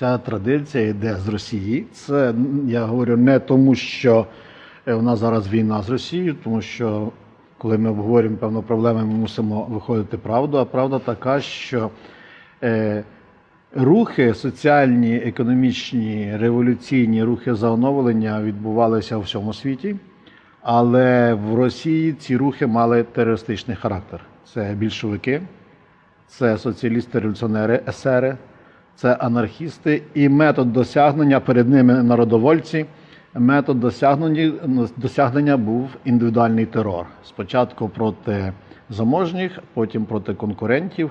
Ця традиція йде з Росії. Це я говорю не тому, що е, у нас зараз війна з Росією, тому що коли ми обговорюємо певну проблему, ми мусимо виходити правду. А правда така, що е, рухи соціальні, економічні, революційні рухи за оновлення відбувалися у всьому світі, але в Росії ці рухи мали терористичний характер. Це більшовики, це соціалісти-революціонери, есери, це анархісти, і метод досягнення перед ними народовольці. Метод досягнення, досягнення був індивідуальний терор. Спочатку проти заможніх, потім проти конкурентів.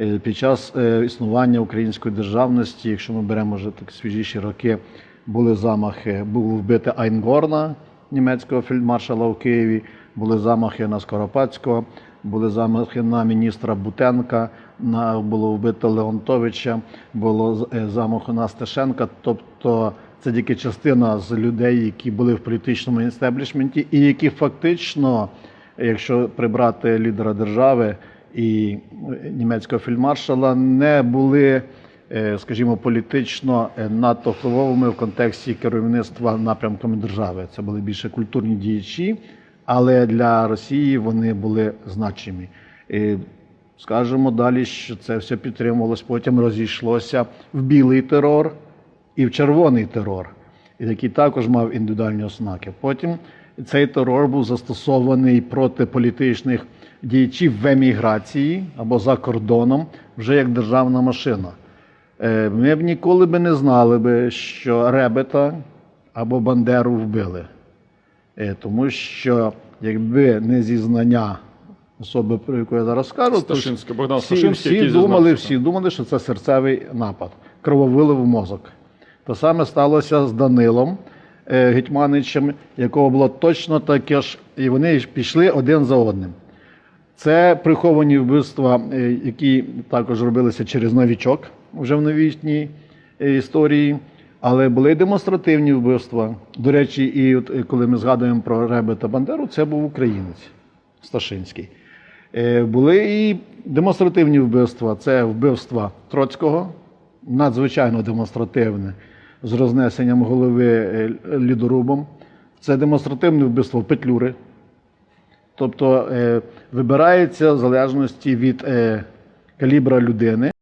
Е, Під час е, існування української державності, якщо ми беремо вже так свіжіші роки, були замахи, було вбите Айнгорна, німецького фельдмаршала у Києві, були замахи на Скоропадського, були замахи на міністра Бутенка, на було вбито Леонтовича, було е, замах на Стешенка. Тобто це тільки частина з людей, які були в політичному істеблішменті, і які фактично, якщо прибрати лідера держави і е, німецького фельдмаршала, не були, е, скажімо, політично надто впливовими в контексті керівництва напрямками держави. Це були більше культурні діячі, але для Росії вони були значимі. І Скажемо далі, що це все підтримувалось, потім розійшлося в білий терор і в червоний терор, який також мав індивідуальні ознаки. Потім цей терор був застосований проти політичних діячів в еміграції або за кордоном вже як державна машина. Е, Ми б ніколи би не знали би, що Ребета або Бандеру вбили. Е, Тому що якби не зізнання особи, про яку я зараз скажу, то всі, Сташинський, всі думали, всі думали, що це серцевий напад, крововилив в мозок. Те саме сталося з Данилом е, Гетьманичем, якого було точно таке ж, і вони пішли один за одним. Це приховані вбивства, е, які також робилися через новічок вже в новітній історії, але були демонстративні вбивства. До речі, і от е, коли ми згадуємо про Ребе та Бандеру, це був українець Сташинський. Е, Були і демонстративні вбивства. Це вбивства Троцького, надзвичайно демонстративне, з рознесенням голови е, лідорубом. Це демонстративне вбивство Петлюри. Тобто вибирається в залежності від калібра людини.